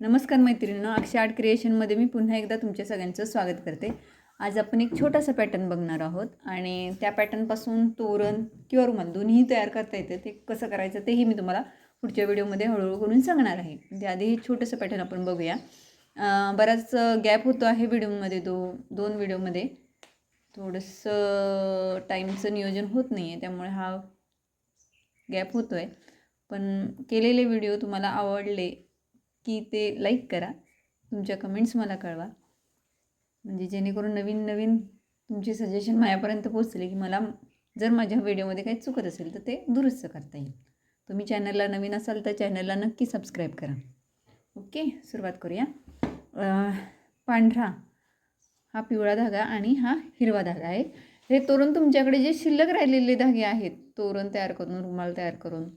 नमस्कार मैत्रिणींनो अक्षय आर्ट क्रिएशनमध्ये मी पुन्हा एकदा तुमच्या सगळ्यांचं स्वागत करते. आज आपण एक छोटासा पॅटर्न बघणार आहोत आणि त्या पॅटर्नपासून तोरण किंवा रुमाल दोन्ही तयार करता येतं. ते कसं करायचं तेही मी तुम्हाला पुढच्या व्हिडिओमध्ये हळूहळू करून सांगणार आहे. म्हणजे त्याआधी हे छोटंसं पॅटर्न आपण बघूया. बराच गॅप होतो आहे व्हिडिओमध्ये दो दोन व्हिडिओमध्ये. थोडंसं टाईमचं नियोजन होत नाही आहे त्यामुळे हा गॅप होतो आहे पण केलेले व्हिडिओ तुम्हाला आवडले की ते लाईक करा. तुमच्या कमेंट्स मला कळवा. म्हणजे जेणेकरून नवीन नवीन तुमचे सजेशन माझ्यापर्यंत पोचले की मला जर माझ्या व्हिडिओमध्ये काही चुकत असेल तर ते दुरुस्त करता येईल. तुम्ही चॅनलला नवीन असाल तर चॅनलला नक्की सबस्क्राईब करा. ओके सुरुवात करूया. पांढरा हा पिवळा धागा आणि हा हिरवा धागा आहे. हे तोरण तुमच्याकडे जे शिल्लक राहिलेले धागे आहेत तोरण तयार करून रुमाल तयार करून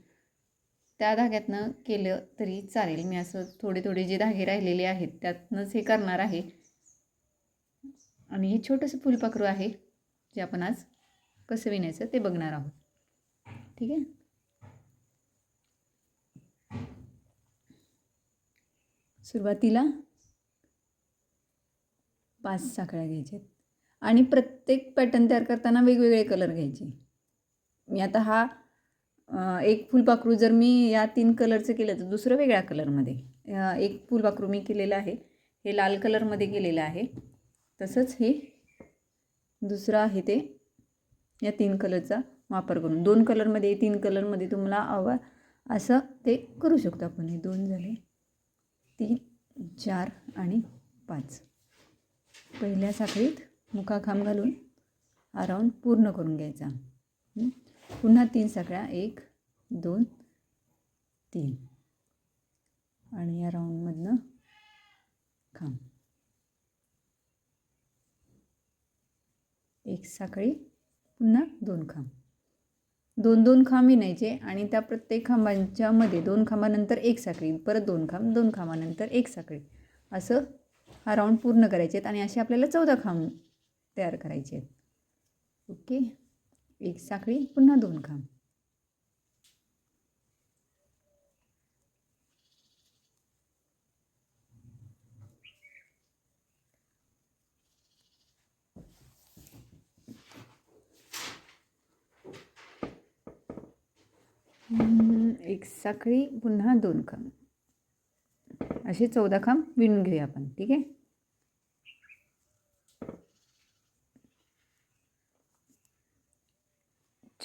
त्या धाग्यातनं केलं तरी चालेल. मी असं थोडे थोडे जे धागे राहिलेले आहेत त्यातनंच हे करणार आहे. आणि हे छोटंसं फुलपाखरू आहे जे आपण आज कसं विणायचं ते बघणार आहोत. ठीक आहे? सुरुवातीला पाच साखळ्या घ्यायच्यात. आणि प्रत्येक पॅटर्न तयार करताना वेगवेगळे कलर घ्यायचे. मी आता हा एक फुलपाखरू जर मी या तीन कलरचं केलं तर दुसरं वेगळ्या कलरमध्ये. एक फुलपाखरू मी केलेलं आहे. हे लाल कलरमध्ये केलेलं आहे. तसंच हे दुसरं आहे ते या तीन कलरचा वापर करून. दोन कलरमध्ये तीन कलरमध्ये तुम्हाला हवा असं ते करू शकतो आपण. हे दोन झाले. तीन चार आणि पाच. पहिल्या साखळीत मुखाखांब घालून हा राऊंड पूर्ण करून घ्यायचा. पुन्हा तीन सगळ्या. एक दोन तीन. आणि या राऊंडमधनं खांब. एक साखळी पुन्हा दोन खांब. दोन दोन खांब विणायचे आणि त्या प्रत्येक खांबांच्यामध्ये दोन खांबानंतर एक साखळी परत दोन खांब दोन खांबानंतर एक साखळी. असं हा राऊंड पूर्ण करायचे आहेत आणि असे आपल्याला चौदा खांब तयार करायचे आहेत ओके? एक साखळी पुन्हा दोन खांब. एक साखळी पुन्हा दोन खांब. असे चौदा खांब विणून घेऊया आपण ठीक आहे?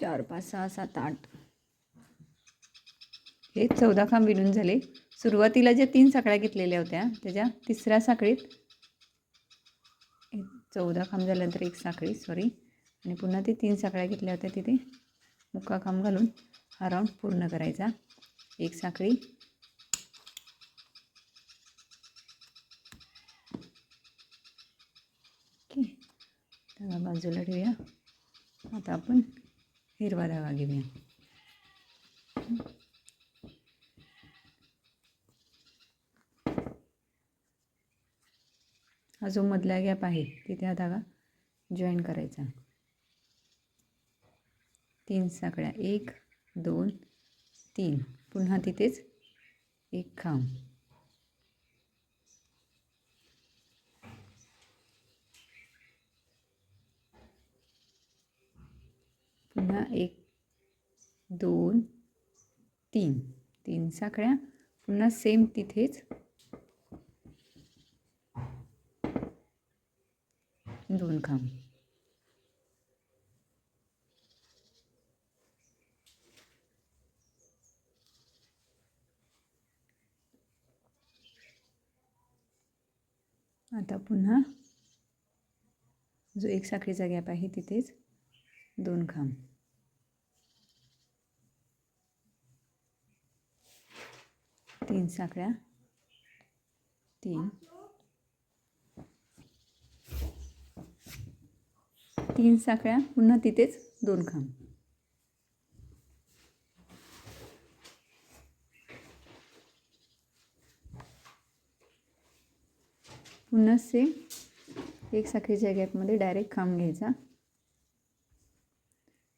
चार पाच सहा सात आठ. हे चौदा खांब विणून झाले. सुरुवातीला ज्या तीन साखळ्या घेतलेल्या होत्या त्याच्या तिसऱ्या साखळीत चौदा खांब झाल्यानंतर एक साखळी सॉरी आणि पुन्हा ते तीन साखळ्या घेतल्या होत्या तिथे. मुक्का खांब घालून हा राऊंड पूर्ण करायचा. एक साखळी. ओके. बाजूला ठेवूया. आता आपण हिरवा रवा घेऊया हा जो मधला गॅप आहे तिथे हा धागा जॉईन करायचा तीन साकड्या एक दोन तीन पुन्हा तिथेच एक खांब पुन्हा एक दोन तीन. तीन साखळ्या. पुन्हा सेम तिथेच. दोन खांब. आता पुन्हा जो एक साखळीचा गॅप आहे तिथेच दोन खांब. तीन साखळ्या तीन. तीन साखळ्या पुन्हा तिथेच दोन खांब. पुन्हा सेम एक साखळीच्या गॅपमध्ये डायरेक्ट खांब घ्यायचा.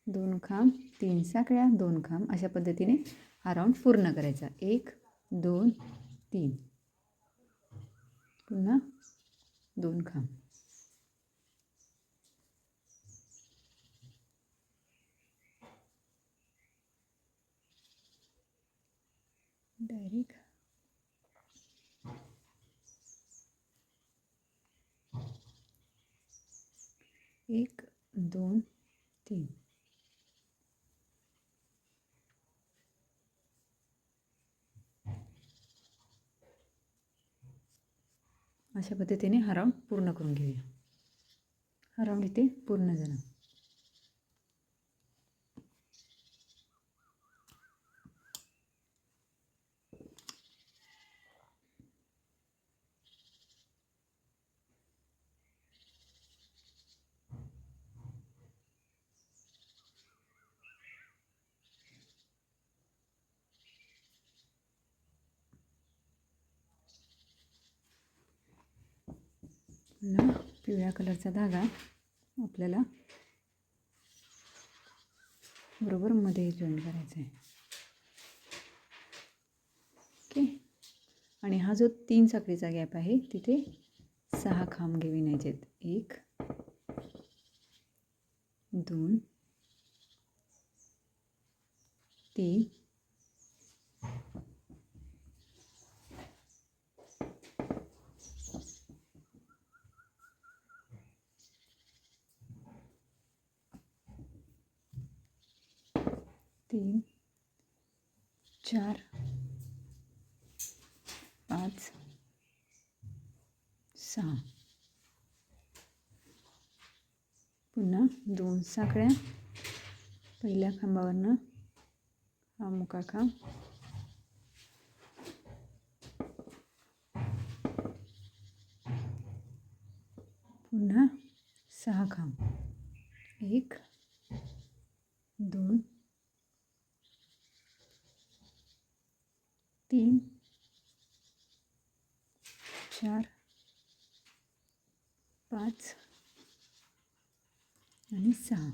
दोन खांब तीन साखळ्या दोन खांब अशा पद्धतीने हा राऊंड पूर्ण करायचा. एक दोन तीन. पुन्हा दोन खांब डायरेक्ट. एक दोन तीन. अशा पद्धतीने हा राऊंड पूर्ण करून घेऊया. हा राऊंड इथे पूर्ण झाला. पुन्हा पिवळ्या कलरचा धागा आपल्याला बरोबर मध्ये जॉईन करायचा आहे. ओके. आणि हा जो तीन साखळीचा गॅप आहे तिथे सहा खांब विणायचे आहेत. एक दोन तीन तीन चार पाच सहा. पुन्हा दोन साखळ्या. पहिल्या खांबावरनं हा मुका खांब. पुन्हा सहा खांब. एक दोन तीन चार पाच आणि सहा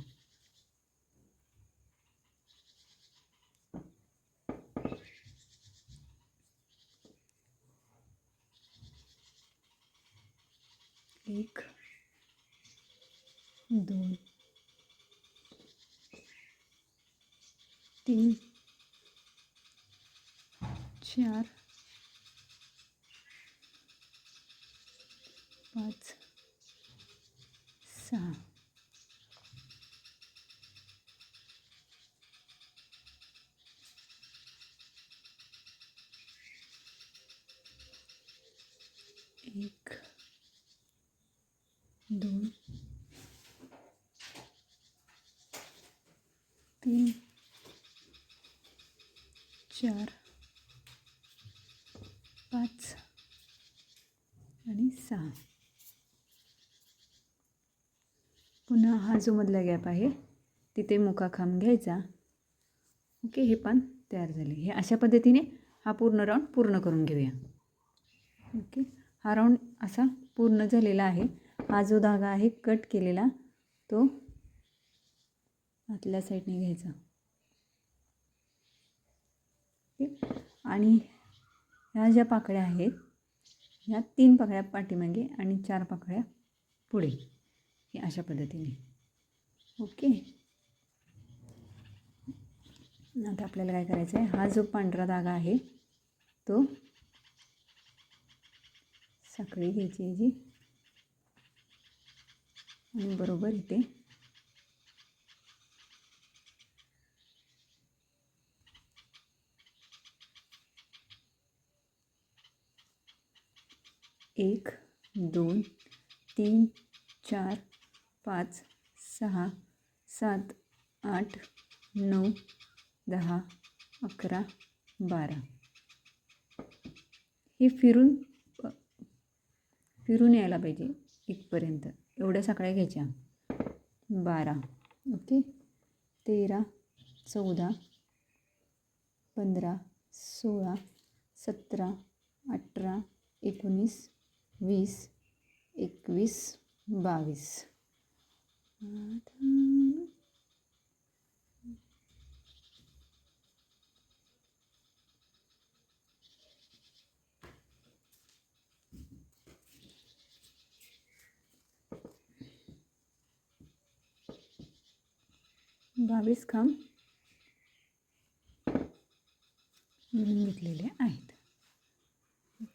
एक दोन तीन चार पाच सहा. एक दोन तीन चार पाच आणि सहा. पुन्हा हा जो मधला गॅप आहे तिथे मुका खांब घ्यायचा. ओके हे पण तयार झाले. हे अशा पद्धतीने हा पूर्ण राऊंड पूर्ण करून घेऊया. ओके हा राऊंड असा पूर्ण झालेला आहे. हा जो धागा आहे कट केलेला तो आतल्या साईडने घ्यायचा. ओके आणि ह्या ज्या पाकळ्या आहेत ह्या तीन पाकळ्या पाठीमागे आणि चार पाकळ्या पुढे हे अशा पद्धतीने. ओके? आता आपल्याला काय करायचं आहे? हा जो पांढरा धागा आहे तो साखळी घ्यायची आहे जी. आणि बरोबर इथे एक दोन तीन चार पाच सहा सात आठ नऊ दहा अकरा बारा. हे फिरून फिरून यायला पाहिजे इथपर्यंत. एवढ्या सकाळ्या घ्यायच्या. बारा ओके? तेरा चौदा पंधरा सोळा सतरा अठरा एकोणीस वीस एकवीस बावीस. बावीस खांब घेतलेले आहेत.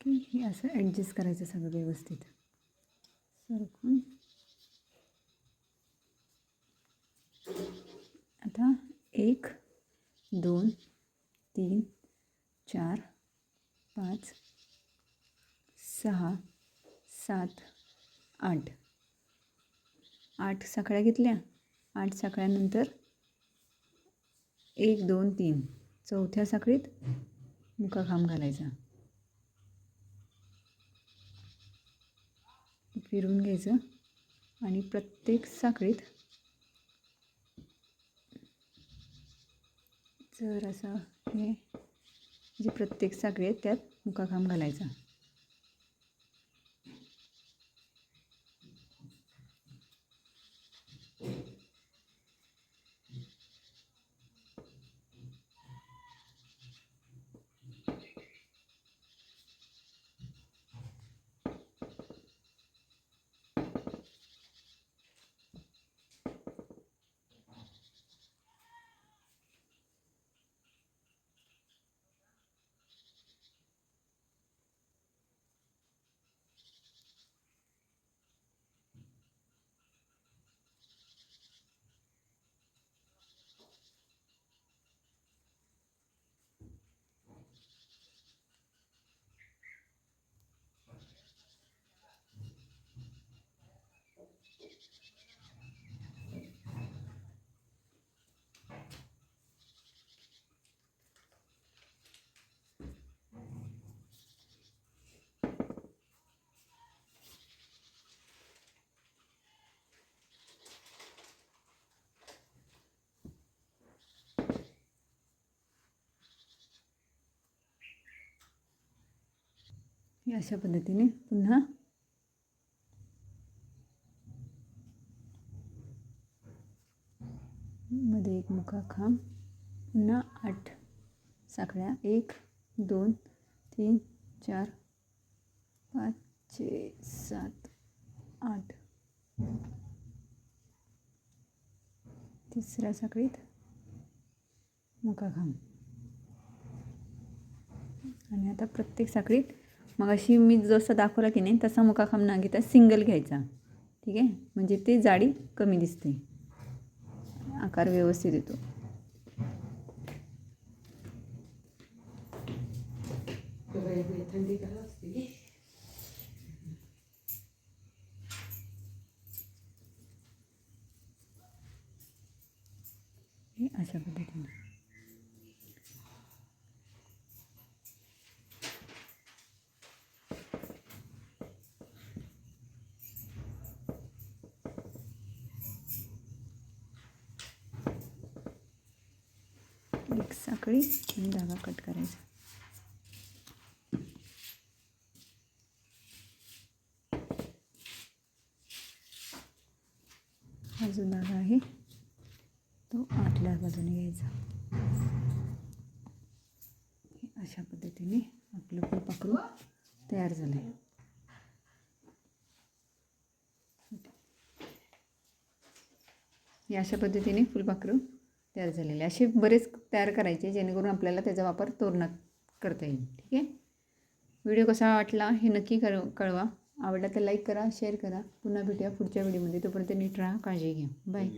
हे असं ॲडजस्ट करायचं सगळं व्यवस्थित. सरकून. आता एक दोन तीन चार पाच सहा सात आठ. आठ साखळ्या घेतल्या. आठ साखळ्यानंतर एक दोन तीन. चौथ्या साखळीत मुकाखांब घालायचा. फिरवून घ्यायचं आणि प्रत्येक साखळीत जर असं हे जी प्रत्येक साखळी आहे त्यात मुकाखांब घालायचा. हे अशा पद्धतीने पुन्हा मध्ये एक मुखा खांब पुन्हा आठ साखळ्या एक दोन तीन चार पाच छे सात आठ. तिसऱ्या साखळीत मुका खांब आणि आता प्रत्येक साखळीत मग अशी मी जसं दाखवलं की नाही तसा मुकाखांब ना घेता सिंगल घ्यायचा. ठीक आहे? म्हणजे ते जाडी कमी दिसते. आकार व्यवस्थित येतो. अशा पद्धतीने. एक साखळी आणि धागा कट करायचा. हा जो धागा आहे तो आतल्या बाजूने घ्यायचा. हे अशा पद्धतीने आपलं फुलपाखरू तयार झालं आहे या अशा पद्धतीने फुलपाखरू तयार झालेले. असे बरेच तयार करायचे जेणेकरून आपल्याला त्याचा वापर तोरणात करता येईल. ठीक आहे? व्हिडिओ कसा वाटला हे नक्की कर कळवा. आवडला तर लाईक करा शेअर करा. पुन्हा भेटूया पुढच्या व्हिडिओमध्ये तोपर्यंत नीट राहा काळजी घ्या. बाय